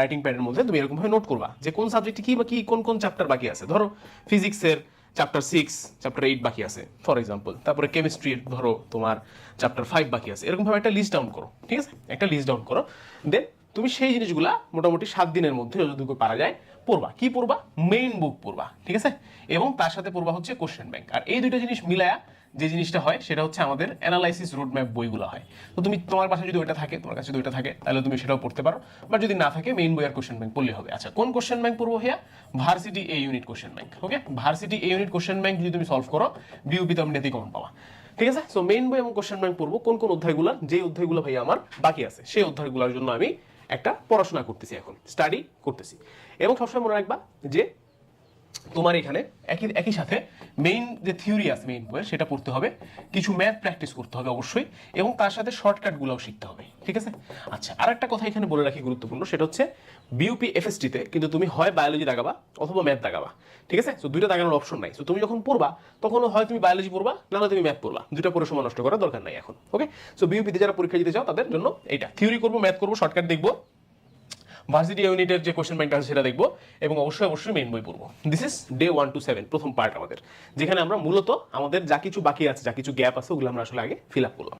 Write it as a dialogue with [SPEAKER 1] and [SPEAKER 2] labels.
[SPEAKER 1] Writing প্যাডের মধ্যে তুমি এরকমভাবে নোট করবা যে কোন সাবজেক্টে কি বা কি, কোন কোন চ্যাপ্টার বাকি আছে। ধরো ফিজিক্সের চ্যাপ্টার সিক্স চ্যাপ্টার এইট বাকি আছে ফর এক্সাম্পল তারপরে কেমিস্ট্রির ধরো তোমার চ্যাপ্টার ফাইভ বাকি আছে। এরকমভাবে একটা লিস্ট ডাউন করো, ঠিক আছে? একটা লিস্ট ডাউন করো। দেন তুমি সেই জিনিসগুলা মোটামুটি সাত দিনের মধ্যে যতটুকু পারা যায়, পড়বা। কি পড়বা? মেইন বুক পড়বা, ঠিক আছে? এবং তার সাথে পড়বা হচ্ছে কোশ্চেন ব্যাংক আর এই দুইটা জিনিস মিলায়া যে জিনিসটা হয়, সেটা হচ্ছে আমাদের অ্যানালাইসিস রোড ম্যাপ বইগুলো হয়। তো তুমি তোমার পাশে যদি ওইটা থাকে, তোমার কাছে যদি ওইটা থাকে, তাহলে তুমি সেটাও পড়তে পারো। বা যদি না থাকে মেইন বই আর কোশ্চেন ব্যাংক পড়লে হবে। আচ্ছা কোন কোশ্চেন ব্যাংক পড়ব হিয়া ভার্সিটি এ unit question bank okay varsity এ ইউনিট কোশ্চেন ব্যাংক যদি তুমি সলভ করো বিউপি তো এমনিতেই কমন পাওয়া ঠিক আছে? সো মেইন বই এবং কোশ্চেন ব্যাংক পড়ব, কোন কোন অধ্যায়গুলো যে অধ্যায়গুলো ভাই আমার বাকি আছে, সেই অধ্যায়গুলোর জন্য আমি একটা পড়াশোনা করতেছি এখন স্টাডি করতেছি। এবং সবসময় মনে রাখবা যে তোমার এখানে একই একই সাথে মেইন যে থিওরি আছে মেইন বইয়ের, সেটা পড়তে হবে। কিছু ম্যাথ প্র্যাকটিস করতে হবে অবশ্যই, এবং তার সাথে শর্টকাটগুলোও শিখতে হবে। ঠিক আছে? আচ্ছা আর একটা কথা এখানে বলে রাখি গুরুত্বপূর্ণ, সেটা হচ্ছে বিউপি এফএসটিতে কিন্তু তুমি হয় বায়োলজি দাগাবা অথবা ম্যাথ দাগাবা, ঠিক আছে? তো দুইটা দাগানোর অপশন নাই। তো তুমি যখন পড়বা, তখন হয় তুমি বায়োলজি পড়বা, নাহলে তুমি ম্যাথ পড়বা। দুইটা পড়ে সময় নষ্ট করার দরকার নাই এখন ওকে সো বিউপিতে যারা পরীক্ষা দিতে চাও, তাদের জন্য এটা থিওরি করব ম্যাথ করব শর্টকাট দেখব ভার্সিটি ইউনিটের যে কোশ্চেন ব্যাংকটা আছে সেটা দেখব, এবং অবশ্যই অবশ্যই মেইন বই পড়ব। This is day one two seven প্রথম পার্ট আমাদের, যেখানে আমরা মূলত আমাদের যা কিছু বাকি আছে, যা কিছু গ্যাপ আছে, ওগুলো আমরা আসলে আগে ফিল আপ করলাম